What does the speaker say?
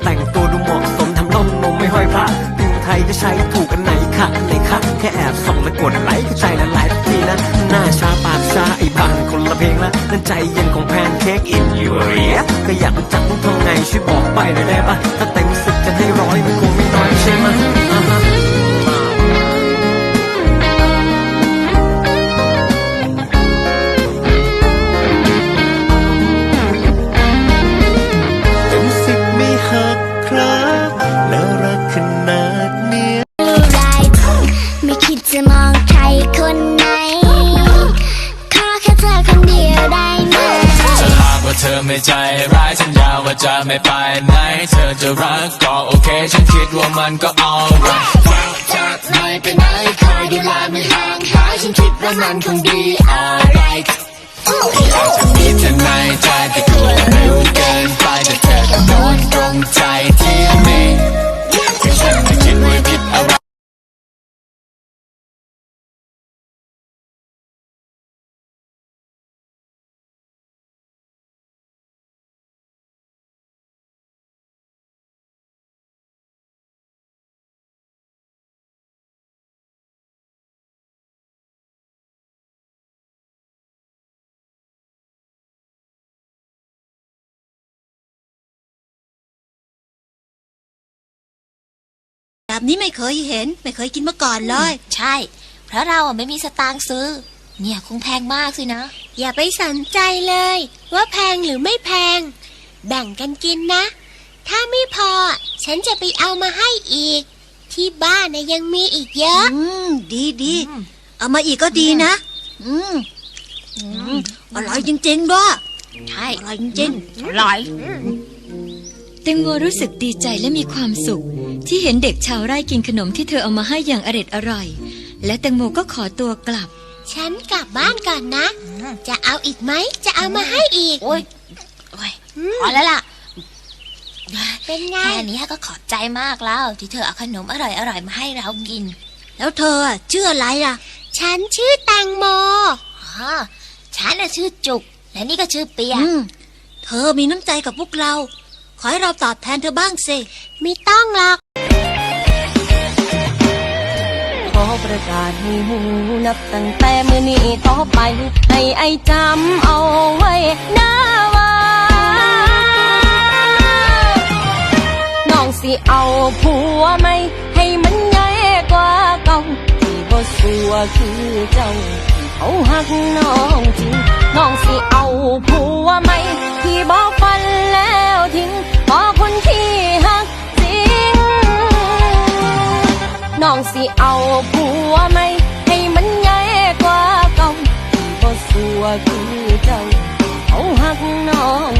เปคฮะจะแต่งตัวดูเหมาะสมทำล่มนมไม่ห้อยพระติมไทยจะใช้ถูกกันไหนคะอันไหนคะแค่แอบส่องและกดไลค์ก็ใจละลายทุกทีนะ หน้าชาปากชาไอ้บ้านคนละเพลงละนั่นใจเย็นของแพนเค้กอินยูเรียก็อยากรู้จักต้องทำไงช่วยบอกไปหน่อยได้ปะถ้าเต็มสิบจะให้ร้อยมันคงไม่น้อยใช่ไมย มองใครคนไหน ขอแค่เธอคนเดียวได้ไหมถ้าหากว่าเธอไม่ใจร้ายสัญญาว่าจะไม่ไปไหน เธอจะรักก็โอเค ฉันคิดว่ามันก็ alright จากไม่ไปไหนคอยดูแลไม่ห่างหายฉันคิดว่ามันคงดี alright แบบนี้ไม่เคยเห็น ไม่เคยกินมาก่อนเลย ใช่ เพราะเราอะไม่มีสตางค์ซื้อ เนี่ยคงแพงมากสินะ อย่าไปสนใจเลย ว่าแพงหรือไม่แพง แบ่งกันกินนะ ถ้าไม่พอ ฉันจะไปเอามาให้อีก ที่บ้านนะยังมีอีกเยอะ อืม ดีดีเอามาอีกก็ดีนะ อืมอืมอร่อยจริงๆด้วยใช่อร่อยจริงๆอร่อยแตงโมรู้สึกดีใจและมีความสุข ที่เห็นเด็กชาวไร่กินขนมที่เธอเอามาให้อย่างอร็ดอร่อย และแตงโมก็ขอตัวกลับ ฉันกลับบ้านก่อนนะ จะเอาอีกไหม จะเอามาให้อีก โอ้ยโอ้ยพอแล้วล่ะ เป็นไง แค่นี้ก็ขอบใจมากแล้ว ที่เธอเอาขนมอร่อยๆมาให้เรากิน แล้วเธออะชื่ออะไรล่ะ ฉันชื่อแตังโมอ๋อฉันน่ะชื่อจุก และนี่ก็ชื่อเปียอืมเธอมีน้ำใจกับพวกเรา ขอให้เราตอบแทนเธอบ้างสิไม่ต้องหรอก ขอประกาศให้หูนับตั้งแต่มือนี้ต่อไป ให้ไอจำเอาไว้นะว่าน้องสิเอาผัวไหม ให้มันใหญ่กว่าเก่าที่บ่สัวคือเจ้าที่เขาหักน้องจริง น้องสิเอาผัวไหมให้มันใหญ่กว่าเก่าที่บ่สัวคือเจ้าเขาหักน้อง